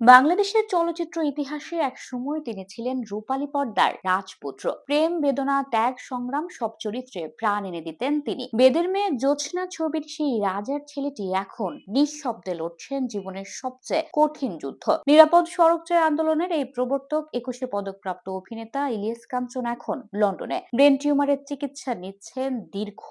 বাংলাদেশের চলচ্চিত্র ইতিহাসে এক সময় তিনি ছিলেন রূপালী পর্দার রাজপুত্র। প্রেম, বেদনা, ত্যাগ, সংগ্রাম সব চরিত্রে প্রাণ এনে দিতেন তিনি। বেদের মেয়ে জোছনা ছবির সেই রাজার ছেলেটি এখন নিঃশব্দে লড়ছেন জীবনের সবচেয়ে কঠিন যুদ্ধ। নিরাপদ সড়কচয় আন্দোলনের এই প্রবর্তক, একুশে পদকপ্রাপ্ত অভিনেতা ইলিয়াস কাঞ্চন এখন লন্ডনে। ব্রেন টিউমারের চিকিৎসা নিচ্ছেন দীর্ঘ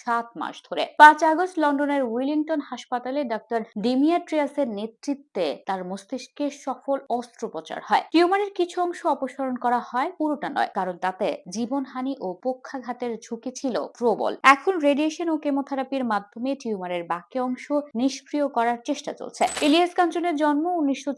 সাত মাস ধরে। পাঁচ আগস্ট লন্ডনের উইলিংটন হাসপাতালে ডাক্তার ডিমিয়াট্রিয়াসের নেতৃত্বে তার মস্তিষ্ক মস্তিষ্কে সফল অস্ত্রোপচার হয়। টিউমারের কিছু অংশ অপসারণ করা হয়, পুরোটা নয়, কারণ তাতে জীবনহানি ও পক্ষাঘাতের ঝুঁকি ছিল প্রবল। এখন রেডিয়েশন ও কেমোথেরাপির মাধ্যমে টিউমারের বাকি অংশ নিষ্ক্রিয় করার চেষ্টা চলছে। ইলিয়াস কাঞ্চনের জন্ম উনিশশো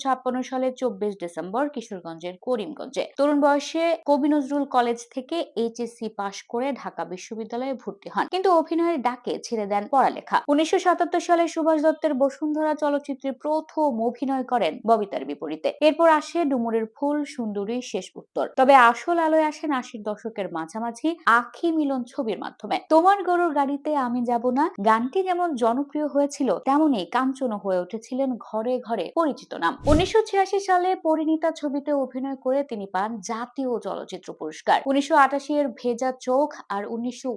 সালে চব্বিশ ডিসেম্বর কিশোরগঞ্জের করিমগঞ্জে। তরুণ বয়সে কবি নজরুল কলেজ থেকে এইচএসসি পাশ করে ঢাকা বিশ্ববিদ্যালয়ে ভর্তি হন, কিন্তু অভিনয়ের ডাকে ছেড়ে দেন পড়ালেখা। উনিশশো সাতাত্তর সালে সুভাষ দত্তের বসুন্ধরা চলচ্চিত্রে প্রথম অভিনয় করেন ববি কবিতার বিপরীতে। এরপর আসে ডুমুরের ফুল সুন্দরী শেষ উত্তর। তবে আসল আলোয় আসেন আশির দশকের মাঝামাঝি আখি মিলন ছবির মাধ্যমে। তোমার গরুর গাড়িতে আমি যাব না। গানটি যেমন জনপ্রিয় হয়েছিল তেমনি কাঞ্চন হয়ে উঠেছিলেন ঘরে ঘরে পরিচিত নাম। উনিশশো সালে পরিণীতা ছবিতে অভিনয় করে তিনি পান জাতীয় চলচ্চিত্র পুরস্কার। উনিশশো আটাশি এর ভেজা চোখ আর উনিশশো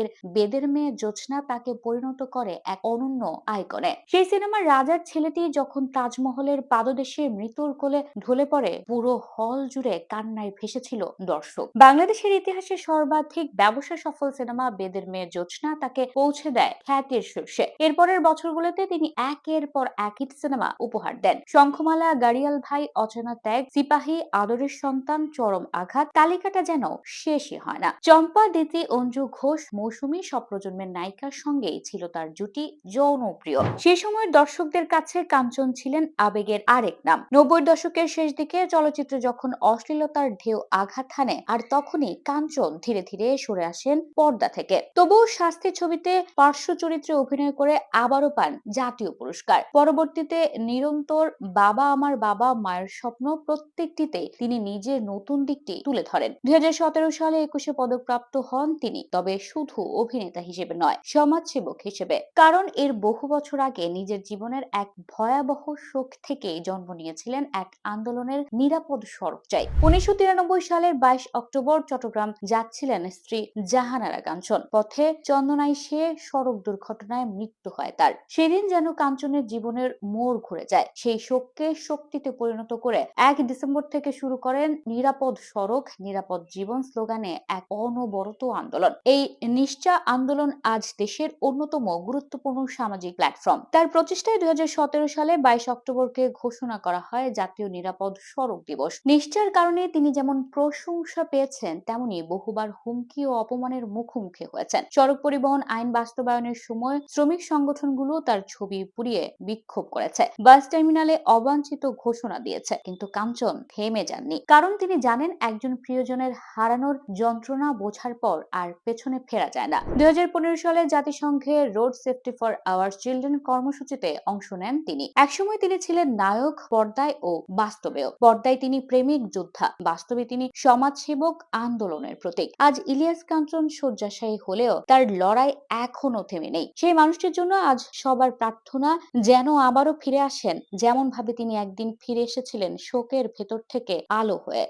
এর বেদের মেয়ে জোছনা তাকে পরিণত করে এক অনন্য আইকনে। সেই সিনেমার রাজার ছেলেটি যখন তাজমহলের পাদ পাদদেশে মৃত্যুর কোলে ঢলে পড়ে পুরো হল জুড়ে কান্নায় ভেসেছিল দর্শক। বাংলাদেশের ইতিহাসে সর্বাধিক ব্যবসা সফল সিনেমা বেদের মেয়ে জোছনা তাকে পৌঁছে দেয় খ্যাতির শীর্ষে। এরপরের বছরগুলোতে তিনি একের পর এক সিনেমা উপহার দেন। শঙ্খমালা, গাড়িয়াল ভাই, অচেনা ত্যাগ, সিপাহী, আদরের সন্তান, চরম আঘাত, তালিকাটা যেন শেষই হয় না। চম্পা, দিতি, অঞ্জু ঘোষ, মৌসুমী সব প্রজন্মের নায়িকার সঙ্গেই ছিল তার জুটি জনপ্রিয় সে সময় দর্শকদের কাছে কাঞ্চন ছিলেন আবেগের আর আরেক নাম। নব্বই দশকের শেষ দিকে চলচ্চিত্রে যখন অশ্লীলতার ঢেউ আঘাত হানে, আর তখনই কাঞ্চন ধীরে ধীরে সরে আসেন পর্দা থেকে। তবুও শাস্তি ছবিতে পার্শ্ব চরিত্রে অভিনয় করে আবারও পান জাতীয় পুরস্কার। পরবর্তীতে নিরন্তর বাবা আমার বাবা মায়ের স্বপ্ন প্রত্যেকটিতে তিনি নিজের নতুন দিকটি তুলে ধরেন। দুই হাজার সতেরো সালে একুশে পদকপ্রাপ্ত হন তিনি, তবে শুধু অভিনেতা হিসেবে নয়, সমাজসেবক হিসেবে। কারণ এর বহু বছর আগে নিজের জীবনের এক ভয়াবহ শোক থেকে জন্ম নিয়েছিলেন এক আন্দোলনের নিরাপদ সড়ক উনিশশো তিরানব্বই সালের বাইশ অক্টোবর চট্টগ্রাম যাচ্ছিলেন স্ত্রী জাহানারা কাঞ্চন। পথে চন্দনাই সে সড়ক দুর্ঘটনায় মৃত্যু হয় তার। সেদিন যেন কাঞ্চনের জীবনের মোড় ঘুরে যায়। সেই শোককে শক্তিতে পরিণত করে এক ডিসেম্বর থেকে শুরু করেন নিরাপদ সড়ক, নিরাপদ জীবন স্লোগানে এক অনবরত আন্দোলন। এই নিশ্চা আন্দোলন আজ দেশের অন্যতম গুরুত্বপূর্ণ সামাজিক প্ল্যাটফর্ম। তার প্রচেষ্টায় দুই হাজার সতেরো সালে বাইশ অক্টোবরকে ঘোষণা ঘোষণা করা হয় জাতীয় নিরাপদ সড়ক দিবস। নিষ্ঠার কারণে তিনি যেমন প্রশংসা পেয়েছেন, তেমনি বহুবার হুমকি ও অপমানের মুখোমুখি হয়েছেন। সড়ক পরিবহন, আইন বাস্তবায়নের সময় শ্রমিক সংগঠনগুলো তার ছবি পুড়িয়ে বিক্ষোভ করেছে। বাস টার্মিনালে অবাঞ্ছিত ঘোষণা দিয়েছে, কিন্তু কাঞ্চন থেমে যাননি। কারণ তিনি জানেন একজন প্রিয়জনের হারানোর যন্ত্রণা বোঝার পর আর পেছনে ফেরা যায় না। দু হাজার পনেরো সালে জাতিসংঘের road safety for our children কর্মসূচিতে অংশ নেন তিনি। একসময় তিনি ছিলেন নায়ক নায়ক পর্দায় ও বাস্তবেও। পর্দায় তিনি প্রেমিক যোদ্ধা, বাস্তবে তিনি সমাজসেবক আন্দোলনের প্রতীক। আজ ইলিয়াস কাঞ্চন শয্যাশায়ী হলেও তার লড়াই এখনও থেমে নেই। সেই মানুষটির জন্য আজ সবার প্রার্থনা যেন আবারও ফিরে আসেন যেমন ভাবে তিনি একদিন ফিরে এসেছিলেন শোকের ভেতর থেকে আলো হয়ে।